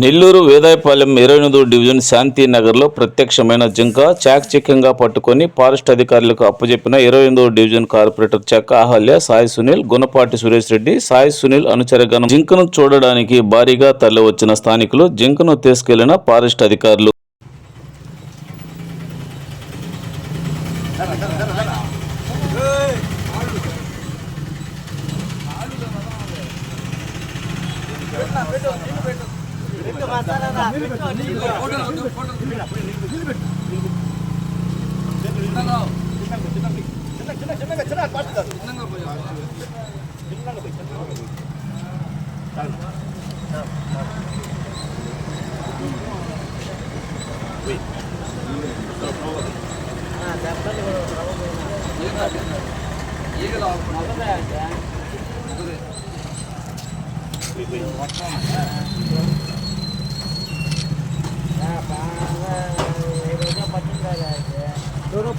నెల్లూరు వేదాయపాలెం ఇరవై ఎనిమిదో డివిజన్ శాంతి నగర్లో ప్రత్యక్షమైన జింక చాకచక్యంగా పట్టుకొని ఫారెస్ట్ అధికారులకు అప్పజెప్పిన ఇరవై ఎనిమిదో డివిజన్ కార్పొరేటర్ చెక్క అహల్య సాయి సునీల్ గుణపాటి సురేష్ రెడ్డి సాయి సునీల్ అనుచరగణం. జింకను చూడడానికి భారీగా తరలివచ్చిన స్థానికులు జింకను తీసుకెళ్ళిన ఫారెస్ట్ అధికారులు. ఎవరో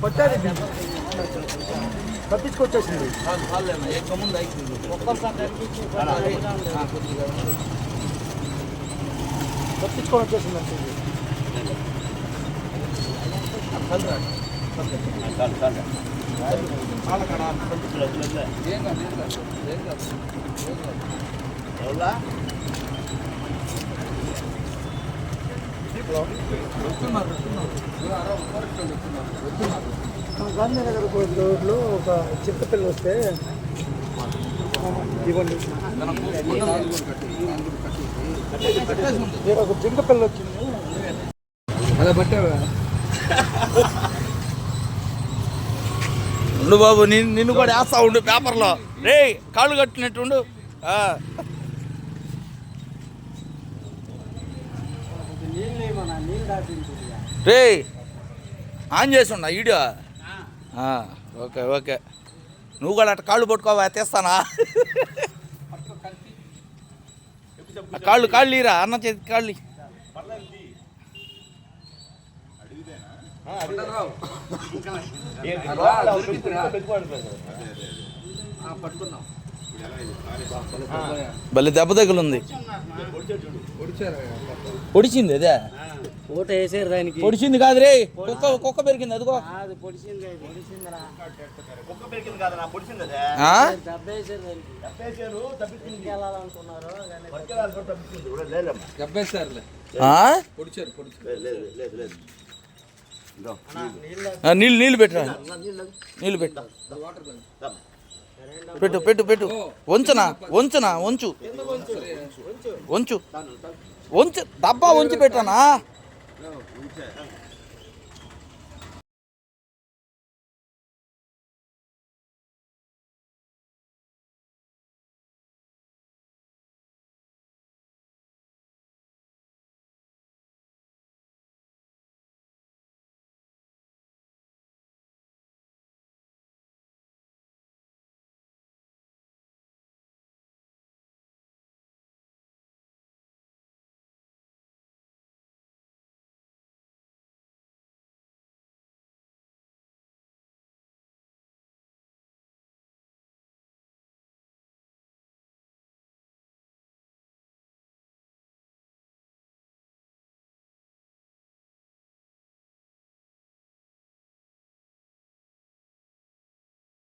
పట్టారు తప్పించుకొచ్చేసింది తప్పించుకొని వచ్చేసింది అంటే ఇది. మన గాంధీనగర్ రోడ్లో ఒక చిత్త పిల్ల వస్తే ఇవ్వండి. ఒక జింక పిల్ల వచ్చింది. అలా పట్టావా? ఉండు బాబు నిన్ను నిన్ను కూడా వేస్తా ఉండు పేపర్లో. రే కాళ్ళు కట్టినట్టుండు ఉండు ఆ. రే ఆన్ చేసి ఉన్నా వీడియో. ఆ, ఓకే ఓకే. నువ్వు కూడా అట్ట కాళ్ళు పట్టుకోవా తెస్తానా? ఆ కాళ్ళు కాళ్ళు ఇరా అన్న చేతి కాళ్ళు. భలే దెబ్బ తగులుంది. పొడిచింది అదే. ఓట వేసారు దానికి. పొడిచింది కాదు రే కుక్క కుక్క పెరిగింది అదిగో. పొడిచింది పొడిచిందిరా? దెబ్బ దానికి. వెళ్ళాలనుకున్నారు నీళ్ళు. నీళ్ళు పెట్టరా? నీళ్ళు పెట్టు. పెట్టు పెట్టు పెట్టు. వంచనా వంచనా వంచు? వంచు. వంచు. డబ్బా వంచి పెట్టానా? No, we can't.